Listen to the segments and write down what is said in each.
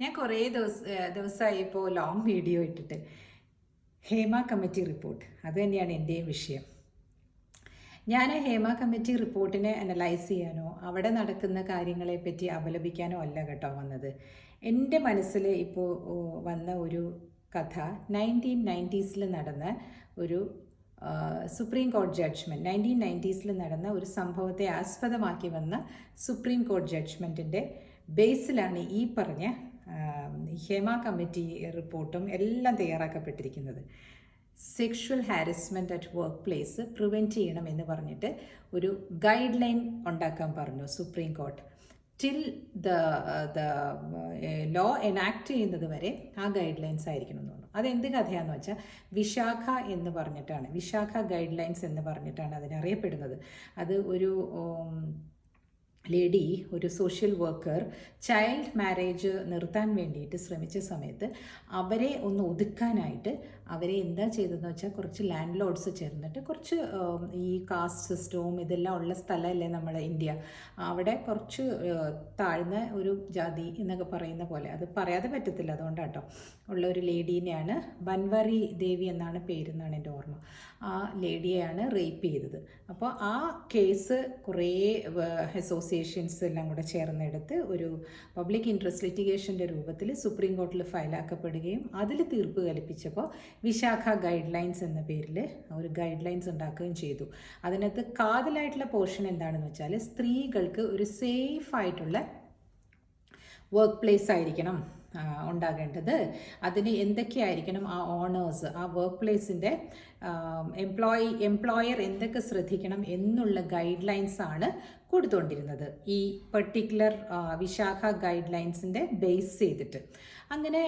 ഞാൻ കുറേ ദിവസം ദിവസമായി ഇപ്പോൾ ലോങ് വീഡിയോ ഇട്ടിട്ട്. ഹേമ കമ്മിറ്റി റിപ്പോർട്ട് അത് തന്നെയാണ് എന്റെയും വിഷയം. ഞാൻ ഹേമ കമ്മിറ്റി റിപ്പോർട്ടിനെ അനലൈസ് ചെയ്യാനോ അവിടെ നടക്കുന്ന കാര്യങ്ങളെപ്പറ്റി പറ്റി അല്ല കേട്ടോ വന്നത്. എന്റെ മനസ്സിൽ ഇപ്പോൾ വന്ന ഒരു കഥ നയന്റീൻ നയന്റീസിൽ നടന്ന ഒരു സുപ്രീം കോടതി ജഡ്ജ്മെന്റ് നയന്റീൻ നയന്റീസിൽ നടന്ന ഒരു സംഭവത്തെ ആസ്പദമാക്കി വന്ന സുപ്രീം കോടതി ജഡ്ജ്മെന്റിന്റെ ബേസിലാണ് ഈ പറഞ്ഞ ഹേമ കമ്മിറ്റി റിപ്പോർട്ടും എല്ലാം തയ്യാറാക്കപ്പെട്ടിരിക്കുന്നത്. Sexual harassment at workplace prevent ചെയ്യണം എന്ന് പറഞ്ഞിട്ട് ഒരു ഗൈഡ് ലൈൻ ഉണ്ടാക്കാൻ പറഞ്ഞു supreme court till the the law enact ചെയ്യുന്നത് വരെ ആ ഗൈഡ് ലൈൻസ് ആയിരിക്കണം എന്ന് പറഞ്ഞു. അതെന്ത് കഥയാണെന്ന് വെച്ചാൽ വിശാഖ എന്ന് പറഞ്ഞിട്ടാണ്. വിശാഖ ഗൈഡ് ലൈൻസ് എന്ന് പറഞ്ഞിട്ടാണ് അതിനറിയപ്പെടുന്നത്. അത് ഒരു ലേഡി ഒരു സോഷ്യൽ വർക്കർ ചൈൽഡ് മാരേജ് നിർത്താൻ വേണ്ടിയിട്ട് ശ്രമിച്ച സമയത്ത് അവരെ ഒന്ന് ഒതുക്കാനായിട്ട് അവരെ എന്താ ചെയ്തതെന്ന് വെച്ചാൽ കുറച്ച് ലാൻഡ് ലോഡ്സ് ചേർന്നിട്ട് കുറച്ച് ഈ കാസ്റ്റ് സിസ്റ്റവും ഇതെല്ലാം ഉള്ള സ്ഥലമല്ലേ നമ്മുടെ ഇന്ത്യ. അവിടെ കുറച്ച് താഴ്ന്ന ഒരു ജാതി എന്നൊക്കെ പറയുന്ന പോലെ. അത് പറയാതെ പറ്റത്തില്ല അതുകൊണ്ടാട്ടോ. ഉള്ള ഒരു ലേഡീനെയാണ് ബൻവറി ദേവി എന്നാണ് പേരെന്നാണ് എന്റെ ഓർമ്മ. ആ ലേഡിയെയാണ് റേപ്പ് ചെയ്തത്. അപ്പോൾ ആ കേസ് കുറേ അസോസിയേഷൻസ് എല്ലാം കൂടെ ചേർന്നെടുത്ത് ഒരു പബ്ലിക് ഇൻട്രസ്റ്റ് ലിറ്റിഗേഷന്റെ രൂപത്തിൽ സുപ്രീം കോർട്ടിൽ ഫയലാക്കപ്പെടുകയും അതിൽ തീർപ്പ് കൽപ്പിച്ചപ്പോൾ വിശാഖ ഗൈഡ് ലൈൻസ് എന്ന പേരിൽ ഒരു ഗൈഡ് ലൈൻസ് ഉണ്ടാക്കുകയും ചെയ്തു. അതിനകത്ത് കാതലായിട്ടുള്ള പോർഷൻ എന്താണെന്ന് വെച്ചാൽ സ്ത്രീകൾക്ക് ഒരു സേഫ് ആയിട്ടുള്ള വർക്ക് പ്ലേസ് ആയിരിക്കണം. ഉണ്ടാകേണ്ടത്. അതിന് എന്തൊക്കെയായിരിക്കണം ആ ഓണേഴ്സ് ആ വർക്ക് പ്ലേസിന്റെ എംപ്ലോയി എംപ്ലോയർ എന്തൊക്കെ ശ്രദ്ധിക്കണം എന്നുള്ള ഗൈഡ് ലൈൻസ് ആണ് കൊടുത്തുകൊണ്ടിരുന്നത് ഈ പെർട്ടിക്കുലർ വിശാഖ ഗൈഡ് ലൈൻസിന്റെ ബേസ് ചെയ്തിട്ട്. അങ്ങനെ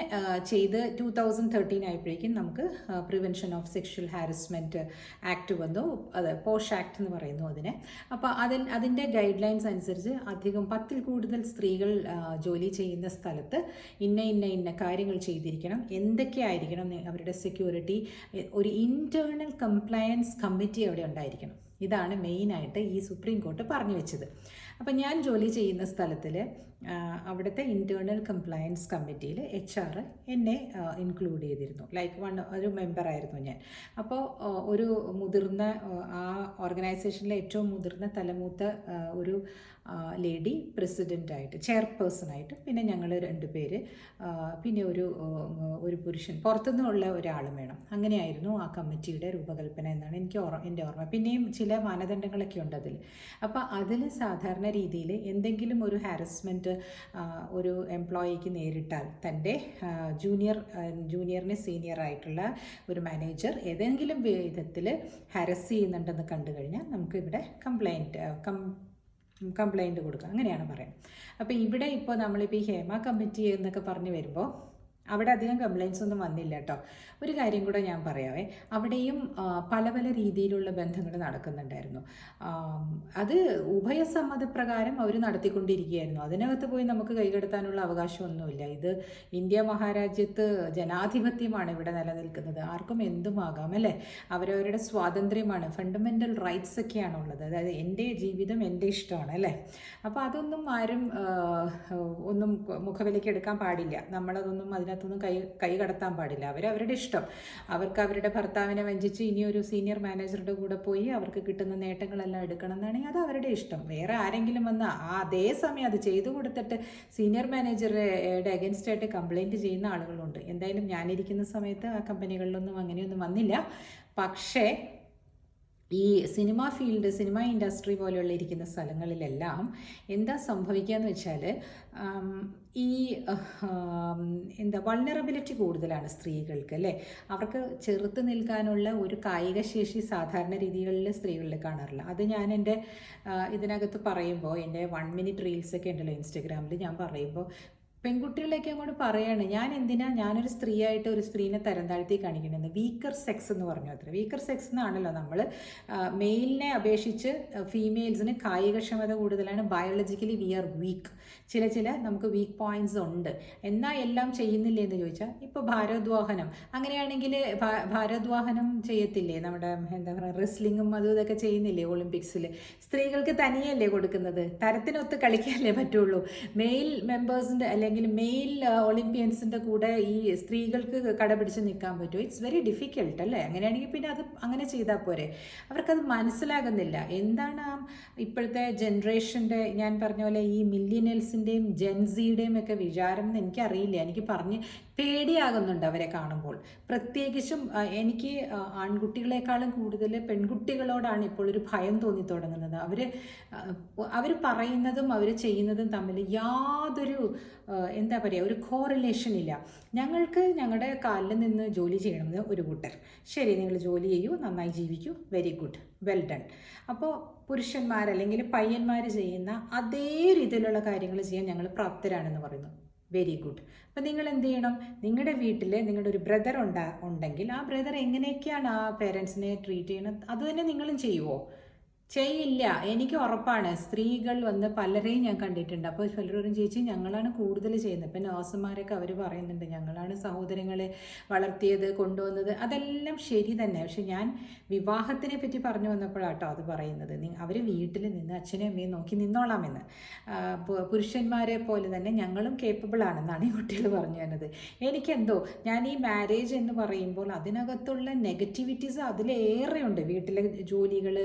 ചെയ്ത് ടു തൗസൻഡ് തേർട്ടീൻ ആയപ്പോഴേക്കും നമുക്ക് prevention of sexual harassment act വന്നു. അത് പോഷ് ആക്ട് എന്ന് പറയുന്നു അതിനെ. അപ്പോൾ അതിൽ അതിന്റെ ഗൈഡ് ലൈൻസ് അനുസരിച്ച് അധികം പത്തിൽ കൂടുതൽ സ്ത്രീകൾ ജോലി ചെയ്യുന്ന സ്ഥലത്ത് ഇന്ന ഇന്ന ഇന്ന കാര്യങ്ങൾ ചെയ്തിരിക്കണം. എന്തൊക്കെയായിരിക്കണം അവരുടെ സെക്യൂരിറ്റി ഒരു ഇന്റേർണൽ കംപ്ലയൻസ് കമ്മിറ്റി അവിടെ ഉണ്ടായിരിക്കണം. ഇതാണ് മെയിനായിട്ട് ഈ സുപ്രീം കോർട്ട് പറഞ്ഞു വെച്ചത്. അപ്പം ഞാൻ ജോലി ചെയ്യുന്ന സ്ഥലത്തിൽ അവിടുത്തെ ഇന്റേർണൽ കംപ്ലയൻസ് കമ്മിറ്റിയിൽ എച്ച് ആർ എന്നെ ഇൻക്ലൂഡ് ചെയ്തിരുന്നു. ലൈക്ക് വൺ ഒരു മെമ്പറായിരുന്നു ഞാൻ. അപ്പോൾ ഒരു മുതിർന്ന ആ, ഓർഗനൈസേഷനിലെ ഏറ്റവും മുതിർന്ന തലമൂത്ത ഒരു ലേഡി പ്രസിഡന്റായിട്ട് ചെയർപേഴ്സണായിട്ട് പിന്നെ ഞങ്ങൾ രണ്ട് പേര് പിന്നെ ഒരു ഒരു പുരുഷൻ. പുറത്തുനിന്നുള്ള ഒരാളും വേണം. അങ്ങനെയായിരുന്നു ആ കമ്മിറ്റിയുടെ രൂപകൽപ്പന എന്നാണ് എനിക്ക് ഓർമ്മ എന്റെ ഓർമ്മ. പിന്നെയും ചില മാനദണ്ഡങ്ങളൊക്കെ ഉണ്ട് അതിൽ അപ്പോൾ അതിൽ സാധാരണ രീതിയിൽ എന്തെങ്കിലും ഒരു ഹാരസ്മെന്റ് ഒരു എംപ്ലോയിക്ക് നേരിട്ടാൽ തന്റെ ജൂനിയർ ജൂനിയറിന് സീനിയർ ആയിട്ടുള്ള ഒരു മാനേജർ ഏതെങ്കിലും വിധത്തിൽ ഹാരസ് ചെയ്യുന്നുണ്ടെന്ന് കണ്ടു കഴിഞ്ഞാൽ നമുക്ക് ഇവിടെ കംപ്ലൈന്റ് കം കംപ്ലൈന്റ് കൊടുക്കുക. അങ്ങനെയാണ് പറയുന്നത്. അപ്പോൾ ഇവിടെ ഇപ്പോൾ നമ്മളിപ്പോൾ ഈ ഹേമ കമ്മിറ്റി എന്നൊക്കെ പറഞ്ഞു വരുമ്പോൾ അവിടെ അധികം കംപ്ലയിൻസ് ഒന്നും വന്നില്ല കേട്ടോ ഒരു കാര്യം കൂടെ ഞാൻ പറയാവേ. അവിടെയും പല പല രീതിയിലുള്ള ബന്ധങ്ങൾ നടക്കുന്നുണ്ടായിരുന്നു. അത് ഉഭയസമ്മതപ്രകാരം അവർ നടത്തിക്കൊണ്ടിരിക്കുകയായിരുന്നു. അതിനകത്ത് പോയി നമുക്ക് കൈകടത്താനുള്ള അവകാശമൊന്നുമില്ല. ഇത് ഇന്ത്യ മഹാരാജ്യത്ത് ജനാധിപത്യമാണ് ഇവിടെ നിലനിൽക്കുന്നത്. ആർക്കും എന്തുമാകാം അല്ലേ? അവരവരുടെ സ്വാതന്ത്ര്യമാണ് ഫണ്ടമെന്റൽ റൈറ്റ്സ് ഒക്കെയാണ് ഉള്ളത് അതായത് എന്റെ ജീവിതം എന്റെ ഇഷ്ടമാണ് അല്ലേ? അപ്പോൾ അതൊന്നും ആരും ഒന്നും മുഖവിലേക്ക് എടുക്കാൻ പാടില്ല. നമ്മളതൊന്നും അതിനകത്തൊന്നും കൈ കൈ കടത്താൻ പാടില്ല. അവർ അവരുടെ ഇഷ്ടം. അവർക്ക് അവരുടെ ഭർത്താവിനെ വഞ്ചിച്ച് ഇനിയൊരു സീനിയർ മാനേജറുടെ കൂടെ പോയി അവർക്ക് കിട്ടുന്ന നേട്ടങ്ങളെല്ലാം എടുക്കണം എന്നാണെങ്കിൽ അത് അവരുടെ ഇഷ്ടം. വേറെ ആരെങ്കിലും വന്ന് അതേ സമയം അത് ചെയ്തു കൊടുത്തിട്ട് സീനിയർ മാനേജറുടെ അഗൻസ്റ്റ് ആയിട്ട് കംപ്ലൈന്റ് ചെയ്യുന്ന ആളുകളുണ്ട്. എന്തായാലും ഞാനിരിക്കുന്ന സമയത്ത് ആ കമ്പനികളിലൊന്നും അങ്ങനെയൊന്നും വന്നില്ല. പക്ഷേ ഈ സിനിമ ഫീൽഡ് സിനിമ ഇൻഡസ്ട്രി പോലെയുള്ള ഇരിക്കുന്ന സ്ഥലങ്ങളിലെല്ലാം എന്താ സംഭവിക്കുക എന്ന് വെച്ചാൽ ഈ എന്താ വൾണറബിലിറ്റി കൂടുതലാണ് സ്ത്രീകൾക്ക് അല്ലേ? അവർക്ക് ചെറുത്ത് നിൽക്കാനുള്ള ഒരു കായിക ശേഷി സാധാരണ രീതികളിൽ സ്ത്രീകളിൽ കാണാറില്ല. അത് ഞാൻ എന്റെ ഇതിനകത്ത് പറയുമ്പോൾ എന്റെ വൺ മിനിറ്റ് റീൽസൊക്കെ ഉണ്ടല്ലോ ഇൻസ്റ്റഗ്രാമിൽ ഞാൻ പറയുമ്പോൾ പെൺകുട്ടികളെയൊക്കെ അങ്ങോട്ട് പറയാണ് ഞാൻ എന്തിനാ ഞാനൊരു സ്ത്രീയായിട്ട് ഒരു സ്ത്രീനെ തരം താഴ്ത്തി കാണിക്കണമെന്ന് വീക്കർ സെക്സ് എന്ന് പറഞ്ഞു അത്ര. വീക്കർ സെക്സ് എന്നാണല്ലോ നമ്മൾ മെയിലിനെ അപേക്ഷിച്ച് ഫീമെയിൽസിന് കായികക്ഷമത കൂടുതലാണ്. Biologically we are weak. ചില ചില നമുക്ക് വീക്ക് പോയിന്റ്സ് ഉണ്ട്. എന്നാൽ എല്ലാം ചെയ്യുന്നില്ലേ എന്ന് ചോദിച്ചാൽ ഇപ്പോൾ ഭാരോദ്വാഹനം. അങ്ങനെയാണെങ്കിൽ ഭാരോദ്വാഹനം ചെയ്യത്തില്ലേ? നമ്മുടെ എന്താ പറയുക റെസ്ലിങ്ങും അതും ഇതൊക്കെ ചെയ്യുന്നില്ലേ ഒളിമ്പിക്സിൽ സ്ത്രീകൾക്ക് തനിയല്ലേ കൊടുക്കുന്നത്? തരത്തിനൊത്ത് കളിക്കാനല്ലേ പറ്റുള്ളൂ. മെയിൽ മെമ്പേഴ്സിന്റെ അല്ലെങ്കിൽ മെയിൽ ഒളിമ്പ്യൻസിന്റെ കൂടെ ഈ സ്ത്രീകൾക്ക് കടപിടിച്ച് നിൽക്കാൻ പറ്റുമോ? ഇറ്റ്സ് വെരി ഡിഫിക്കൽട്ട് അല്ലേ? അങ്ങനെയാണെങ്കിൽ പിന്നെ അത് അങ്ങനെ ചെയ്താൽ പോരെ. അവർക്കത് മനസ്സിലാകുന്നില്ല. എന്താണ് ആ ഇപ്പോഴത്തെ ജനറേഷന്റെ ഞാൻ പറഞ്ഞ പോലെ ഈ മില്ലിയനൽസിന്റെയും ജെൻസിയുടെയും ഒക്കെ വിചാരം എന്ന് എനിക്കറിയില്ല. എനിക്ക് പറഞ്ഞ് പേടിയാകുന്നുണ്ട് അവരെ കാണുമ്പോൾ. പ്രത്യേകിച്ചും എനിക്ക് ആൺകുട്ടികളെക്കാളും കൂടുതൽ പെൺകുട്ടികളോടാണ് ഇപ്പോൾ ഒരു ഭയം തോന്നി തുടങ്ങുന്നത്. അവർ അവർ പറയുന്നതും അവർ ചെയ്യുന്നതും തമ്മിൽ യാതൊരു എന്താ പറയുക ഒരു കോറിലേഷൻ ഇല്ല. ഞങ്ങൾക്ക് ഞങ്ങളുടെ കാലിൽ നിന്ന് ജോലി ചെയ്യണമെന്ന് ഒരു കൂട്ടർ. ശരി നിങ്ങൾ ജോലി ചെയ്യൂ നന്നായി ജീവിക്കൂ വെരി ഗുഡ് വെൽ ഡൺ അപ്പോൾ പുരുഷന്മാർ അല്ലെങ്കിൽ പയ്യന്മാർ ചെയ്യുന്ന അതേ രീതിയിലുള്ള കാര്യങ്ങൾ ചെയ്യാൻ ഞങ്ങൾ പ്രാപ്തരാണെന്ന് പറയുന്നു. വെരി ഗുഡ് അപ്പം നിങ്ങൾ എന്ത് ചെയ്യണം? നിങ്ങളുടെ വീട്ടിൽ നിങ്ങളുടെ ഒരു ബ്രദർ ഉണ്ടാ ഉണ്ടെങ്കിൽ ആ ബ്രദർ എങ്ങനെയൊക്കെയാണ് ആ പേരൻസിനെ ട്രീറ്റ് ചെയ്യണത്? അതുതന്നെ നിങ്ങളും ചെയ്യുമോ ചെയ്യില്ല. എനിക്ക് ഉറപ്പാണ്. സ്ത്രീകൾ വന്ന് പലരെയും ഞാൻ കണ്ടിട്ടുണ്ട്. അപ്പോൾ പലരും ചേച്ചി ഞങ്ങളാണ് കൂടുതൽ ചെയ്യുന്നത്. ഇപ്പം നേഴ്സുമാരൊക്കെ അവർ പറയുന്നുണ്ട് ഞങ്ങളാണ് സഹോദരങ്ങളെ വളർത്തിയത് കൊണ്ടുവന്നത്. അതെല്ലാം ശരി തന്നെ. പക്ഷെ ഞാൻ വിവാഹത്തിനെ പറ്റി പറഞ്ഞു വന്നപ്പോഴാട്ടോ അത് പറയുന്നത്. അവർ വീട്ടിൽ നിന്ന് അച്ഛനെ അമ്മയും നോക്കി നിന്നോളാമെന്ന്. പുരുഷന്മാരെ പോലെ തന്നെ ഞങ്ങളും കേപ്പബിൾ ആണെന്നാണ് ഈ കുട്ടികൾ പറഞ്ഞു തന്നത്. എനിക്കെന്തോ ഞാൻ ഈ മാരേജ് എന്ന് പറയുമ്പോൾ അതിനകത്തുള്ള നെഗറ്റിവിറ്റീസ് അതിലേറെ ഉണ്ട് വീട്ടിലെ ജോലികൾ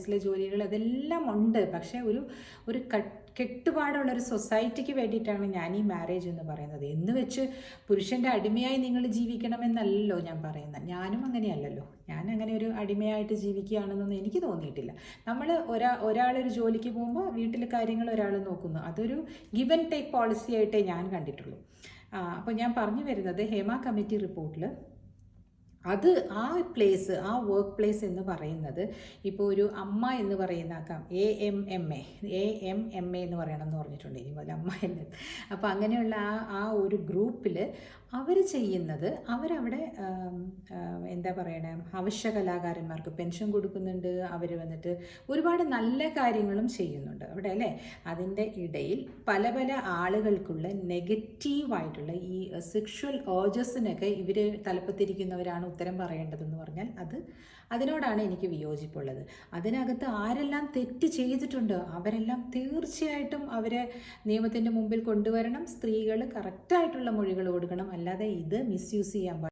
ഓഫീസിലെ ജോലികൾ അതെല്ലാം ഉണ്ട്. പക്ഷേ ഒരു ഒരു കട്ട് കെട്ടുപാടുള്ള ഒരു സൊസൈറ്റിക്ക് വേണ്ടിയിട്ടാണ് ഞാൻ ഈ മാരേജ് എന്ന് പറയുന്നത്. എന്ന് വെച്ച് പുരുഷന്റെ അടിമയായി നിങ്ങൾ ജീവിക്കണമെന്നല്ലല്ലോ ഞാൻ പറയുന്നത്. ഞാനും അങ്ങനെയല്ലല്ലോ. ഞാൻ അങ്ങനെ ഒരു അടിമയായിട്ട് ജീവിക്കുകയാണെന്നൊന്നും എനിക്ക് തോന്നിയിട്ടില്ല. നമ്മൾ ഒരാ ഒരാളൊരു ജോലിക്ക് പോകുമ്പോൾ വീട്ടിലെ കാര്യങ്ങൾ ഒരാൾ നോക്കുന്നു. അതൊരു ഗിവൻ ടേക്ക് പോളിസി ആയിട്ടേ ഞാൻ കണ്ടിട്ടുള്ളൂ. അപ്പോൾ ഞാൻ പറഞ്ഞു വരുന്നത് ഹേമ കമ്മിറ്റി റിപ്പോർട്ടിൽ അത് ആ പ്ലേസ് ആ വർക്ക് പ്ലേസ് എന്ന് പറയുന്നത് ഇപ്പോൾ ഒരു അമ്മ എന്ന് പറയുന്ന A M M A A M M A എന്ന് പറയണം എന്ന് പറഞ്ഞിട്ടുണ്ട്. ഇനി മുതൽ അമ്മ എന്ന്. അപ്പോൾ അങ്ങനെയുള്ള ആ ആ ഒരു ഗ്രൂപ്പിൽ അവർ ചെയ്യുന്നത് അവരവിടെ എന്താ പറയണേ അവശ്യ കലാകാരന്മാർക്ക് പെൻഷൻ കൊടുക്കുന്നുണ്ട്. അവർ വന്നിട്ട് ഒരുപാട് നല്ല കാര്യങ്ങളും ചെയ്യുന്നുണ്ട് അവിടെ അല്ലേ? അതിന്റെ ഇടയിൽ പല പല ആളുകൾക്കുള്ള നെഗറ്റീവായിട്ടുള്ള ഈ സെക്ഷുവൽ ഓജസിനൊക്കെ ഇവർ തലപ്പത്തിരിക്കുന്നവരാണ് ഉത്തരം പറയേണ്ടതെന്ന് പറഞ്ഞാൽ അത് അതിനോടാണ് എനിക്ക് വിയോജിപ്പുള്ളത്. അതിനകത്ത് ആരെല്ലാം തെറ്റ് ചെയ്തിട്ടുണ്ട് അവരെല്ലാം തീർച്ചയായിട്ടും അവരെ നിയമത്തിന്റെ മുമ്പിൽ കൊണ്ടുവരണം. സ്ത്രീകൾ കറക്റ്റായിട്ടുള്ള മൊഴികൾ കൊടുക്കണം. അല്ലാതെ ഇത് മിസ്യൂസ് ചെയ്യാൻ